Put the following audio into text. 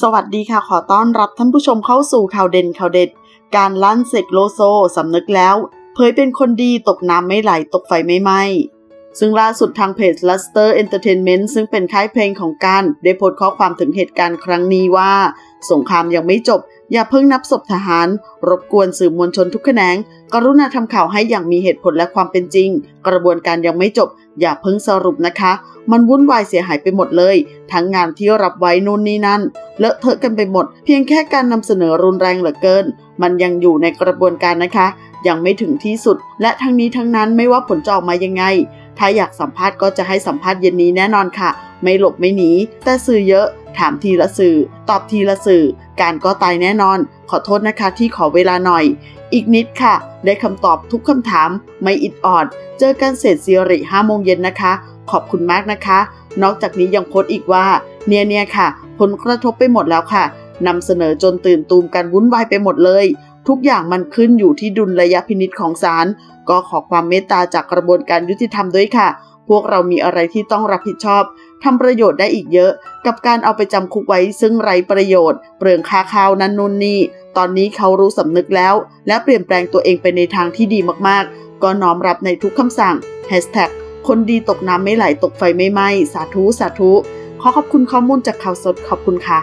สวัสดีค่ะขอต้อนรับท่านผู้ชมเข้าสู่ข่าวเด่นข่าวเด็ด การลั่นเสกโลโซสำนึกแล้ว เผยเป็นคนดีตกน้ำไม่ไหลตกไฟไม่ไหมซึ่งล่าสุดทางเพจ Luster Entertainment ซึ่งเป็นค่ายเพลงของการได้โพสต์ข้อความถึงเหตุการณ์ครั้งนี้ว่า สงครามยังไม่จบ อย่าเพิ่งนับศพทหาร รบกวนสื่อมวลชนทุกแขนง กรุณาทำข่าวให้อย่างมีเหตุผลและความเป็นจริง กระบวนการยังไม่จบ อย่าเพิ่งสรุปนะคะ มันวุ่นวายเสียหายไปหมดเลย ทั้งงานที่รับไว้นู่นนี่นั่นเลอะเทอะกันไปหมด เพียงแค่การนำเสนอรุนแรงเหลือเกิน มันยังอยู่ในกระบวนการนะคะ ยังไม่ถึงที่สุด และทั้งนี้ทั้งนั้นไม่ว่าผลจะออกมายังไง ถ้าอยากสัมภาษณ์ก็จะให้สัมภาษณ์เย็นนี้แน่นอนค่ะ ไม่หลบไม่หนีแต่สื่อเยอะ ถามทีละสื่อ ตอบทีละสื่อ การก็ตายแน่นอน ขอโทษนะคะที่ขอเวลาหน่อย อีกนิดค่ะ ได้คำตอบทุกคำถาม ไม่อิดออด เจอกันเสร็จซีริ5โมงเย็นนะคะ ขอบคุณมากนะคะ นอกจากนี้ยังโพสต์อีกว่า เนี่ยเนี่ยค่ะ ผลกระทบไปหมดแล้วค่ะนำเสนอจนตื่นตูมกันวุ่นวายไปหมดเลย ทุกอย่างมันขึ้นอยู่ที่ดุลระยะพินิษของศาลก็ขอความเมตตาจากกระบวนการยุติธรรมด้วยค่ะ พวกเรามีอะไรที่ต้องรับผิดชอบ ทำประโยชน์ได้อีกเยอะ กับการเอาไปจำคุกไว้ซึ่งไร้ประโยชน์ เปลืองค่าข้าวนั้นนู่นนี่ ตอนนี้เขารู้สำนึกแล้ว และเปลี่ยนแปลงตัวเองไปในทางที่ดีมากๆ ก็น้อมรับในทุกคำสั่งคนดีตกน้ำไม่ไหลตกไฟไม่ไหม้สาธุสาธุ ขอขอบคุณข้อมูลจากข่าวสดขอบคุณค่ะ